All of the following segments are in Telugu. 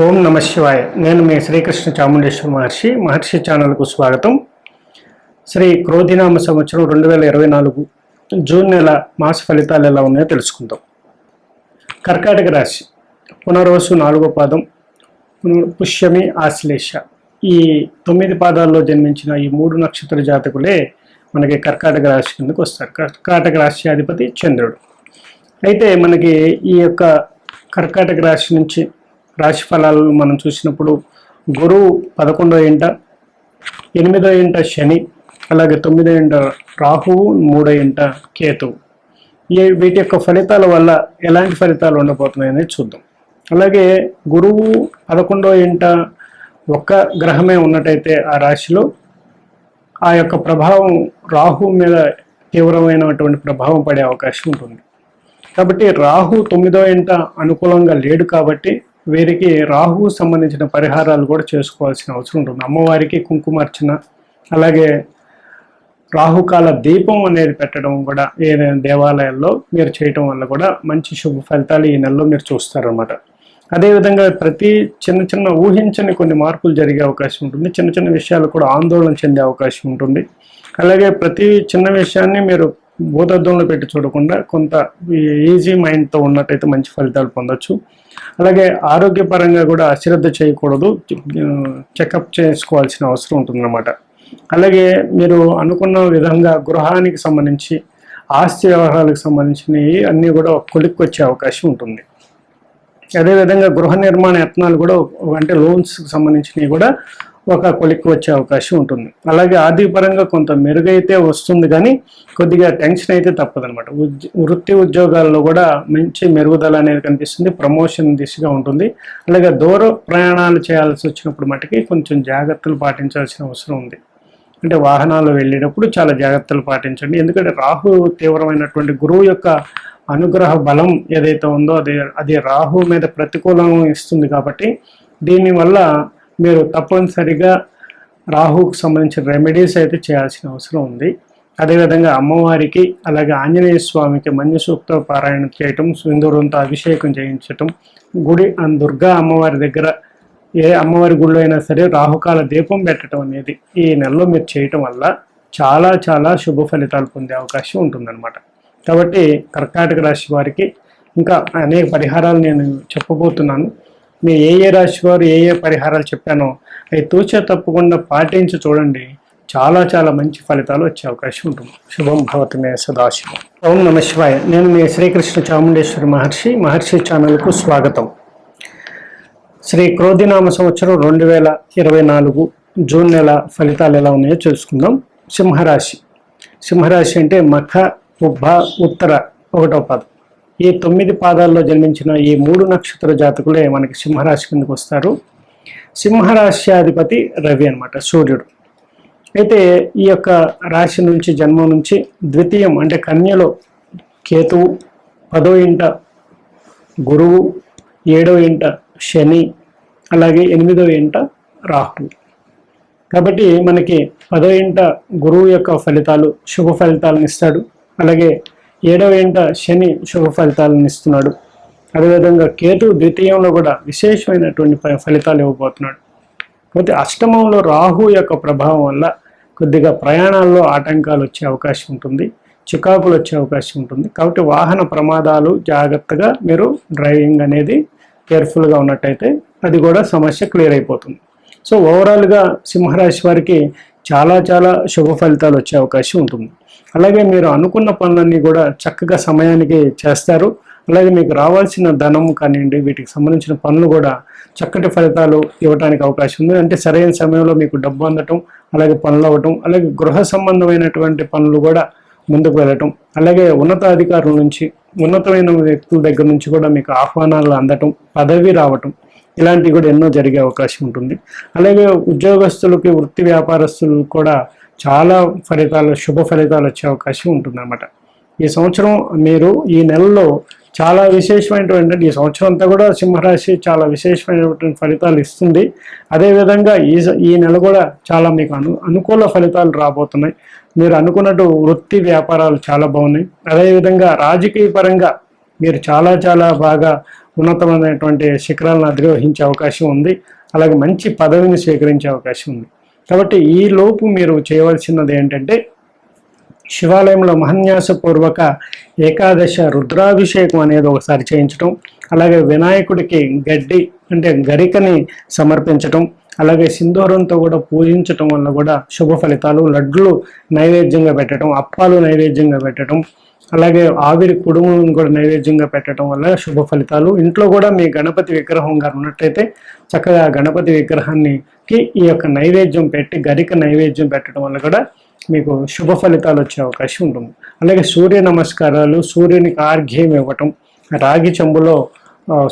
ఓం నమ శివాయ. నేను మీ శ్రీకృష్ణ చాముండేశ్వర మహర్షి మహర్షి ఛానల్కు స్వాగతం. శ్రీ క్రోధినామ సంవత్సరం రెండు వేల ఇరవై నాలుగు జూన్ నెల మాస ఫలితాలు ఎలా ఉన్నాయో తెలుసుకుందాం. కర్కాటక రాశి. పునరోసు నాలుగో పాదం పుష్యమి ఆశ్లేష. ఈ తొమ్మిది పాదాల్లో జన్మించిన ఈ మూడు నక్షత్ర జాతకులే మనకి కర్కాటక రాశి కిందకు వస్తారు. కర్కాటక రాశి అధిపతి చంద్రుడు. అయితే మనకి ఈ యొక్క కర్కాటక రాశి నుంచి రాశి ఫలాలను మనం చూసినప్పుడు గురువు పదకొండో ఇంట ఎనిమిదో ఇంట శని అలాగే తొమ్మిదో ఇంట రాహువు మూడో ఇంట కేతువు ఈ వీటి యొక్క ఫలితాల వల్ల ఎలాంటి ఫలితాలు ఉండబోతున్నాయని చూద్దాం. అలాగే గురువు పదకొండో ఇంట ఒక్క గ్రహమే ఉన్నట్టయితే ఆ రాశిలో ఆ యొక్క ప్రభావం రాహు మీద తీవ్రమైనటువంటి ప్రభావం పడే అవకాశం ఉంటుంది. కాబట్టి రాహు తొమ్మిదో ఇంట అనుకూలంగా లేడు కాబట్టి వీరికి రాహువు సంబంధించిన పరిహారాలు కూడా చేసుకోవాల్సిన అవసరం ఉంటుంది. అమ్మవారికి కుంకుమార్చన అలాగే రాహుకాల దీపం అనేది పెట్టడం కూడా ఏదైనా దేవాలయాల్లో మీరు చేయటం వల్ల కూడా మంచి శుభ ఫలితాలు ఈ నెలలో మీరు చూస్తారనమాట అదేవిధంగా ప్రతి చిన్న చిన్న ఊహించని కొన్ని మార్పులు జరిగే అవకాశం ఉంటుంది. చిన్న చిన్న విషయాలు కూడా ఆందోళన చెందే అవకాశం ఉంటుంది. అలాగే ప్రతి చిన్న విషయాన్ని మీరు భూతద్దంలో పెట్టి చూడకుండా కొంత ఈజీ మైండ్తో ఉన్నట్టయితే మంచి ఫలితాలు పొందొచ్చు. అలాగే ఆరోగ్యపరంగా కూడా అశ్రద్ధ చేయకూడదు. చెకప్ చేసుకోవాల్సిన అవసరం ఉంటుందన్నమాట. అలాగే మీరు అనుకున్న విధంగా గృహానికి సంబంధించి ఆస్తి వ్యవహారాలకు సంబంధించినవి అన్నీ కూడా ఒక కొలిక్కి వచ్చే అవకాశం ఉంటుంది. అదేవిధంగా గృహ నిర్మాణ యత్నాలు కూడా అంటే లోన్స్కి సంబంధించినవి కూడా ఒక కొలిక్కి వచ్చే అవకాశం ఉంటుంది. అలాగే ఆర్థికపరంగా కొంత మెరుగైతే వస్తుంది కానీ కొద్దిగా టెన్షన్ అయితే తప్పదనమాట ఉద్ వృత్తి ఉద్యోగాల్లో కూడా మంచి మెరుగుదల అనేది కనిపిస్తుంది ప్రమోషన్ దిశగా ఉంటుంది. అలాగే దూర ప్రయాణాలు చేయాల్సి వచ్చినప్పుడు మటుకి కొంచెం జాగ్రత్తలు పాటించాల్సిన అవసరం ఉంది. అంటే వాహనాలు వెళ్ళేటప్పుడు చాలా జాగ్రత్తలు పాటించండి. ఎందుకంటే రాహు తీవ్రమైనటువంటి గురువు యొక్క అనుగ్రహ బలం ఏదైతే ఉందో అది అది రాహు మీద ప్రతికూలం ఇస్తుంది కాబట్టి దీనివల్ల మీరు తప్పనిసరిగా రాహుకు సంబంధించిన రెమెడీస్ అయితే చేయాల్సిన అవసరం ఉంది. అదేవిధంగా అమ్మవారికి అలాగే ఆంజనేయ స్వామికి మన్య సూక్త పారాయణ చేయటం సింధూరంతో అభిషేకం చేయించటం గుడి దుర్గా అమ్మవారి దగ్గర ఏ అమ్మవారి గుళ్ళో అయినా సరే రాహుకాల దీపం పెట్టడం అనేది ఈ నెలలో మీరు చేయటం వల్ల చాలా చాలా శుభ ఫలితాలు పొందే అవకాశం ఉంటుందన్నమాట. కాబట్టి కర్కాటక రాశి వారికి ఇంకా అనేక పరిహారాలు నేను చెప్పబోతున్నాను. మీ ఏ ఏ రాశి వారు ఏ ఏ పరిహారాలు చెప్పానో అవి తూచే తప్పకుండా పాటించి చూడండి. చాలా చాలా మంచి ఫలితాలు వచ్చే అవకాశం ఉంటుంది. శుభం భవతి మే సదాశివం. ఓం నమ శివాయ. నేను మీ శ్రీకృష్ణ చాముండేశ్వరి మహర్షి. మహర్షి ఛానల్కు స్వాగతం. శ్రీ క్రోధినామ సంవత్సరం రెండు వేల ఇరవై నాలుగు జూన్ నెల ఫలితాలు ఎలా ఉన్నాయో తెలుసుకుందాం. సింహరాశి. సింహరాశి అంటే మఖ ఉబ్బ ఉత్తర ఒకటో పదం. ఈ తొమ్మిది పాదాల్లో జన్మించిన ఈ మూడు నక్షత్ర జాతకులే మనకి సింహరాశి కిందకు వస్తారు. సింహరాశ్యాధిపతి రవి అన్నమాట సూర్యుడు. అయితే ఈ యొక్క రాశి నుంచి జన్మ నుంచి ద్వితీయం అంటే కన్యలో కేతువు పదో ఇంట గురువు ఏడవ ఇంట శని అలాగే ఎనిమిదో ఇంట రాహు కాబట్టి మనకి పదో ఇంట గురువు యొక్క ఫలితాలు శుభ ఫలితాలను ఇస్తాడు. అలాగే ఏడవ ఏంట శని శుభ ఫలితాలను ఇస్తున్నాడు. అదేవిధంగా కేతు ద్వితీయంలో కూడా విశేషమైనటువంటి ఫ- ఫలితాలు ఇవ్వబోతున్నాడు. కాబట్టి అష్టమంలో రాహు యొక్క ప్రభావం వల్ల కొద్దిగా ప్రయాణాల్లో ఆటంకాలు వచ్చే అవకాశం ఉంటుంది. చికాకులు వచ్చే అవకాశం ఉంటుంది. కాబట్టి వాహన ప్రమాదాలు జాగ్రత్తగా మీరు డ్రైవింగ్ అనేది కేర్ఫుల్గా ఉన్నట్టయితే అది కూడా సమస్య క్లియర్ అయిపోతుంది. సో ఓవరాల్గా సింహరాశి వారికి చాలా చాలా శుభ ఫలితాలు వచ్చే అవకాశం ఉంటుంది. అలాగే మీరు అనుకున్న పనులన్నీ కూడా చక్కగా సమయానికి చేస్తారు. అలాగే మీకు రావాల్సిన ధనం కానివ్వండి వీటికి సంబంధించిన పనులు కూడా చక్కటి ఫలితాలు ఇవ్వడానికి అవకాశం ఉంది. అంటే సరైన సమయంలో మీకు డబ్బు అందటం అలాగే పనులు అవ్వటం అలాగే గృహ సంబంధమైనటువంటి పనులు కూడా ముందుకు వెళ్ళటం అలాగే ఉన్నతాధికారుల నుంచి ఉన్నతమైన వ్యక్తుల దగ్గర నుంచి కూడా మీకు ఆహ్వానాలు అందటం పదవి రావటం ఇలాంటివి కూడా ఎన్నో జరిగే అవకాశం ఉంటుంది. అలాగే ఉద్యోగస్తులకి వృత్తి వ్యాపారస్తులు కూడా చాలా ఫలితాలు శుభ ఫలితాలు వచ్చే అవకాశం ఉంటుందన్నమాట. ఈ సంవత్సరం మీరు ఈ నెలలో చాలా విశేషమైనటువంటి ఈ సంవత్సరం అంతా కూడా సింహరాశి చాలా విశేషమైనటువంటి ఫలితాలు ఇస్తుంది. అదేవిధంగా ఈ ఈ నెల కూడా చాలా మీకు అను అనుకూల ఫలితాలు రాబోతున్నాయి. మీరు అనుకున్నట్టు వృత్తి వ్యాపారాలు చాలా బాగున్నాయి. అదేవిధంగా రాజకీయ పరంగా మీరు చాలా చాలా బాగా ఉన్నతమైనటువంటి శిఖరాలను అధిరోహించే అవకాశం ఉంది. అలాగే మంచి పదవిని స్వీకరించే అవకాశం ఉంది. కాబట్టి ఈ లోపు మీరు చేయవలసినది ఏంటంటే శివాలయంలో మహన్యాసపూర్వక ఏకాదశ రుద్రాభిషేకం అనేది ఒకసారి చేయించడం అలాగే వినాయకుడికి గడ్డి అంటే గరికని సమర్పించటం అలాగే సింధూరంతో కూడా పూజించటం వల్ల కూడా శుభ ఫలితాలు లడ్లు నైవేద్యంగా పెట్టడం అప్పాలు నైవేద్యంగా పెట్టడం అలాగే ఆవిరి కుడుములను కూడా నైవేద్యంగా పెట్టడం వల్ల శుభ ఫలితాలు. ఇంట్లో కూడా మీ గణపతి విగ్రహం గారు ఉన్నట్టయితే చక్కగా గణపతి విగ్రహానికి ఈ యొక్క నైవేద్యం పెట్టి గరిక నైవేద్యం పెట్టడం వల్ల కూడా మీకు శుభ ఫలితాలు వచ్చే అవకాశం ఉంటుంది. అలాగే సూర్య నమస్కారాలు సూర్యునికి ఆర్ఘ్యం ఇవ్వటం రాగి చెంబులో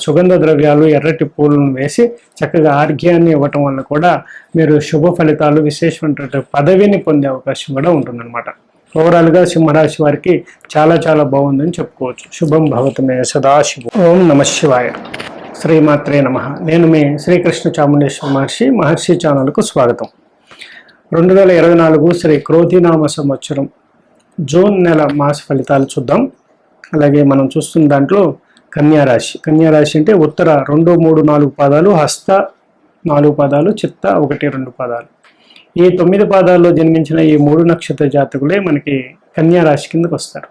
సుగంధ ద్రవ్యాలు ఎర్రటి పూలను వేసి చక్కగా ఆర్ఘ్యాన్ని ఇవ్వటం వల్ల కూడా మీరు శుభ ఫలితాలు విశేషమైనటువంటి పదవిని పొందే అవకాశం కూడా ఉంటుందన్నమాట. ఓవరాల్గా సింహరాశి వారికి చాలా చాలా బాగుందని చెప్పుకోవచ్చు. శుభం భవతమే సదాశివం. ఓం నమ శివాయ. శ్రీమాత్రే నమ. నేను మీ శ్రీకృష్ణ చాముండేశ్వర మహర్షి మహర్షి ఛానల్కు స్వాగతం. రెండు వేల ఇరవై నాలుగు శ్రీ క్రోధినామ సంవత్సరం. జూన్ నెల మాస ఫలితాలు చూద్దాం. అలాగే మనం చూస్తున్న దాంట్లో కన్యారాశి కన్యారాశి కన్యా రాశి అంటే ఉత్తర రెండు మూడు నాలుగు పాదాలు హస్త నాలుగు పాదాలు చిత్త ఒకటి రెండు పాదాలు. ఈ తొమ్మిది పాదాల్లో జన్మించిన ఈ మూడు నక్షత్ర జాతకులే మనకి కన్యా రాశి కిందకు వస్తారు.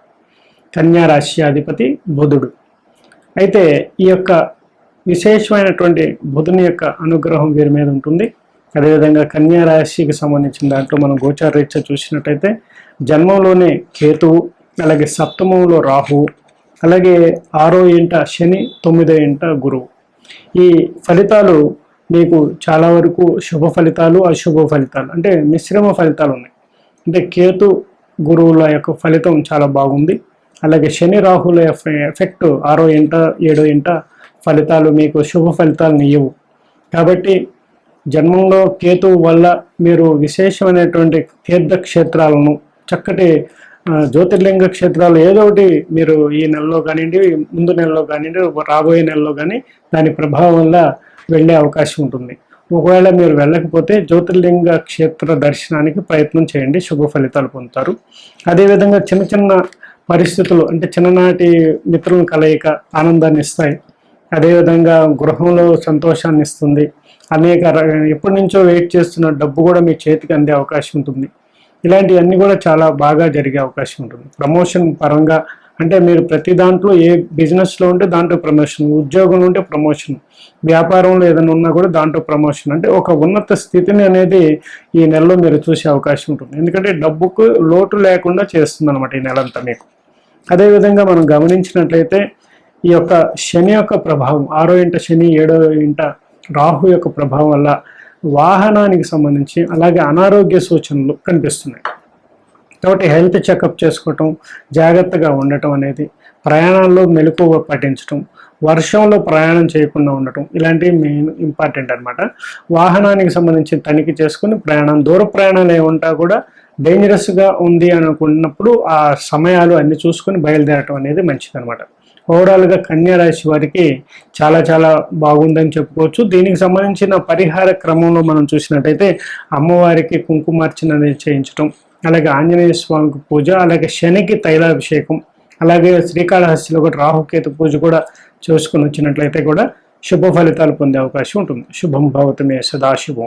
కన్యా రాశి అధిపతి బుధుడు. అయితే ఈ యొక్క విశేషమైనటువంటి బుధుని యొక్క అనుగ్రహం వీరి మీద ఉంటుంది. అదేవిధంగా కన్యారాశికి సంబంధించిన దాంట్లో మనం గోచార రీత్యా చూసినట్టయితే జన్మంలోనే కేతువు అలాగే సప్తమంలో రాహువు అలాగే ఆరో ఇంట శని తొమ్మిదో ఇంట గురువు. ఈ ఫలితాలు మీకు చాలా వరకు శుభ ఫలితాలు అశుభ ఫలితాలు అంటే మిశ్రమ ఫలితాలు ఉన్నాయి. అంటే కేతు గురువుల యొక్క ఫలితం చాలా బాగుంది. అలాగే శని రాహుల ఎఫెక్ట్ ఆరో ఇంట ఏడో ఇంట ఫలితాలు మీకు శుభ ఫలితాలను ఇవ్వవు కాబట్టి జన్మంలో కేతువు వల్ల మీరు విశేషమైనటువంటి తీర్థక్షేత్రాలను చక్కటి జ్యోతిర్లింగ క్షేత్రాలు ఏదో ఒకటి మీరు ఈ నెలలో కానివ్వండి ముందు నెలలో కానివ్వండి రాబోయే నెలలో కానీ దాని ప్రభావం వల్ల వెళ్ళే అవకాశం ఉంటుంది. ఒకవేళ మీరు వెళ్ళకపోతే జ్యోతిర్లింగ క్షేత్ర దర్శనానికి ప్రయత్నం చేయండి శుభ ఫలితాలు పొందుతారు. అదేవిధంగా చిన్న చిన్న పరిస్థితులు అంటే చిన్ననాటి మిత్రుల కలయిక ఆనందాన్ని ఇస్తాయి. అదేవిధంగా గృహంలో సంతోషాన్ని ఇస్తుంది. అనేక ఎప్పటి నుంచో వెయిట్ చేస్తున్న డబ్బు కూడా మీ చేతికి అందే అవకాశం ఉంటుంది. ఇలాంటివన్నీ కూడా చాలా బాగా జరిగే అవకాశం ఉంటుంది. ప్రమోషన్ పరంగా అంటే మీరు ప్రతి దాంట్లో ఏ బిజినెస్లో ఉంటే దాంట్లో ప్రమోషన్ ఉద్యోగంలో ఉంటే ప్రమోషన్ వ్యాపారంలో ఏదైనా ఉన్నా కూడా దాంట్లో ప్రమోషన్. అంటే ఒక ఉన్నత స్థితిని అనేది ఈ నెలలో మీరు చూసే అవకాశం ఉంటుంది. ఎందుకంటే డబ్బుకు లోటు లేకుండా చేస్తుంది అనమాట ఈ నెలంతా మీకు. అదేవిధంగా మనం గమనించినట్లయితే ఈ యొక్క శని యొక్క ప్రభావం ఆరో ఇంట శని ఏడో ఇంట రాహు యొక్క ప్రభావం వల్ల వాహనానికి సంబంధించి అలాగే అనారోగ్య సూచనలు కనిపిస్తున్నాయి. కాబట్టి హెల్త్ చెకప్ చేసుకోవటం జాగ్రత్తగా ఉండటం అనేది ప్రయాణాల్లో మెలకువ పాటించటం వర్షంలో ప్రయాణం చేయకుండా ఉండటం ఇలాంటివి మెయిన్ ఇంపార్టెంట్ అనమాట వాహనానికి సంబంధించి తనిఖీ చేసుకుని ప్రయాణం దూర ప్రయాణాలు ఏముంటా కూడా డేంజరస్గా ఉంది అనుకున్నప్పుడు ఆ సమయాలు అన్ని చూసుకొని బయలుదేరటం అనేది మంచిదనమాట ఓవరాల్గా కన్యారాశి వారికి చాలా చాలా బాగుందని చెప్పుకోవచ్చు. దీనికి సంబంధించిన పరిహార క్రమంలో మనం చూసినట్టయితే అమ్మవారికి కుంకుమార్చన చేయించడం అలాగే ఆంజనేయ స్వామికి పూజ అలాగే శనికి తైలాభిషేకం అలాగే శ్రీకాళహస్తిలో కూడా రాహుకేతు పూజ కూడా చేసుకుని వచ్చినట్లయితే కూడా శుభ ఫలితాలు పొందే అవకాశం ఉంటుంది. శుభం భవతమే సదాశుభం